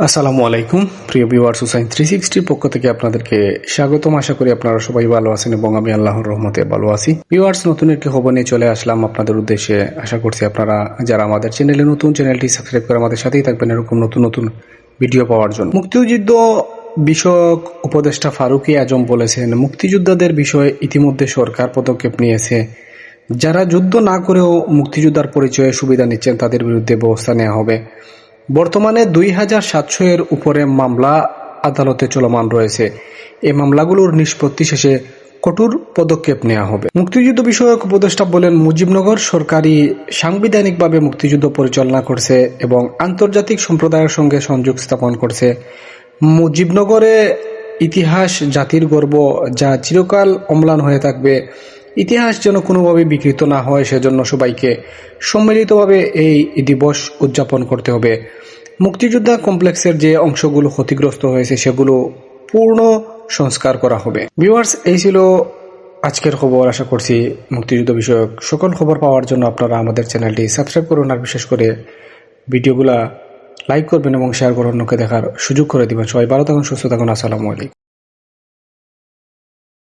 আসসালামু আলাইকুম, প্রিয় ভিউয়ার্স হুসাইন থ্রি সিক্সটির পক্ষ থেকে আপনাদেরকে স্বাগতম। আশা করি আপনারা সবাই ভালো আছেন এবং আমি আল্লাহর রহমতে ভালো আছি। ভিউয়ার্স, নতুন একটি খবর নিয়ে চলে আসলাম আপনাদের উদ্দেশ্যে। আশা করছি আপনারা যারা আমাদের চ্যানেলে নতুন, চ্যানেলটি সাবস্ক্রাইব করে আমাদের সাথেই থাকবেন এরকম নতুন নতুন ভিডিও পাওয়ার জন্য। মুক্তিযুদ্ধ বিষয়ক উপদেষ্টা ফারুকি আজম বলেছেন, মুক্তিযোদ্ধাদের বিষয়ে ইতিমধ্যে সরকার পদক্ষেপ নিয়েছে। যারা যুদ্ধ না করেও মুক্তিযোদ্ধার পরিচয়ে সুবিধা নিচ্ছেন, তাদের বিরুদ্ধে ব্যবস্থা নেওয়া হবে। বর্তমানে দুই হাজার সাতশো এর উপরে মামলা আদালতে চলমান রয়েছে। এই মামলাগুলোর নিষ্পত্তি শেষে কঠোর পদক্ষেপ নেওয়া হবে। মুক্তিযুদ্ধ বিষয়ক উপদেষ্টা বলেন, মুজিবনগর সরকারি সাংবিধানিকভাবে মুক্তিযুদ্ধ পরিচালনা করছে এবং আন্তর্জাতিক সম্প্রদায়ের সঙ্গে সংযোগ স্থাপন করছে। মুজিবনগরে ইতিহাস, জাতির গর্ব যা চিরকাল অম্লান হয়ে থাকবে। ইতিহাস যেন কোনোভাবে বিকৃত না হয়, সেজন্য সবাইকে সম্মিলিতভাবে এই দিবস উদযাপন করতে হবে। মুক্তিযোদ্ধা কমপ্লেক্সের যে অংশগুলো ক্ষতিগ্রস্ত হয়েছে, সেগুলো পূর্ণ সংস্কার করা হবে। ভিউয়ার্স, এই ছিল আজকের খবর। আশা করছি মুক্তিযুদ্ধ বিষয়ক সকল খবর পাওয়ার জন্য আপনারা আমাদের চ্যানেলটি সাবস্ক্রাইব করুন, আর বিশেষ করে ভিডিওগুলা লাইক করবেন এবং শেয়ার করে অন্যকে দেখার সুযোগ করে দিবেন। সবাই ভালো থাকুন, সুস্থ থাকুন। আসসালামু আলাইকুম।